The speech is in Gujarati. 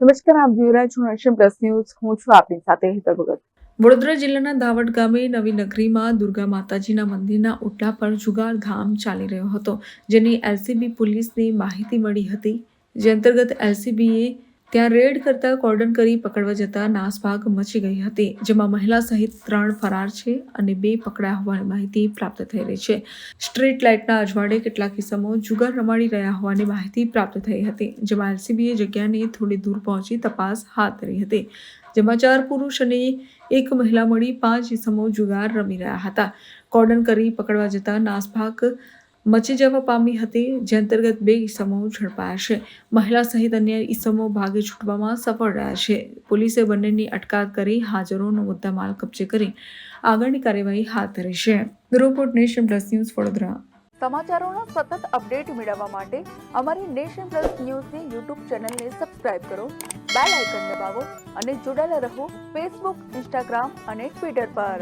નમસ્કાર, આપ જોઈ રહ્યા છો નેશન પ્લસ ન્યૂઝ. હું છું આપની સાથે હિતલ ભગત. વડોદરા જિલ્લાના દાવડ ગામે નવી નગરીમાં દુર્ગા માતાજીના મંદિરના ઓટલા પર જુગાર ધામ ચાલી રહ્યો હતો, જેની એલસીબી પોલીસને માહિતી મળી હતી. જે અંતર્ગત એલસીબીએ ત્યાં રેડ કરતા કોર્ડન કરી પકડવા જતા નાસભાગ મચી ગઈ હતી, જેમાં મહિલા સહિત ત્રણ ફરાર છે અને બે પકડાયા હોવાની માહિતી પ્રાપ્ત થઈ રહી છે. સ્ટ્રીટ લાઇટના અજવાળે કેટલાક કિસ્સામો જુગાર રમાડી રહ્યા હોવાની માહિતી પ્રાપ્ત થઈ હતી, જેમાં એલસીબીએ જગ્યાને થોડી દૂર પહોંચી તપાસ હાથ ધરી હતી, જેમાં ચાર પુરુષ અને એક મહિલા મળી પાંચ ઇસમો જુગાર રમી રહ્યા હતા. કોર્ડન કરી પકડવા જતા નાસભાગ મચી જવા પામી હતી, જે અંતર્ગત બે ઈસમો ઝડપાયા છે. મહિલા સહિત અન્ય ઈસમો ભાગે છૂટવામાં સફળ રહ્યા છે. પોલીસે બંનેની અટકાયત કરી, હાજરોનો મુદ્દામાલ કબજે કરી આગળની કાર્યવાહી હાથ ધરી છે. Report nation plus news Vadodara. સમાચારોનો સતત અપડેટ મેળવવા માટે અમારી નેશન પ્લસ ન્યૂઝની યુટ્યુબ ચેનલને સબસ્ક્રાઇબ કરો, બેલ આઇકન દબાવો અને જોડાયેલા રહો ફેસબુક, ઇન્સ્ટાગ્રામ અને ટ્વિટર પર.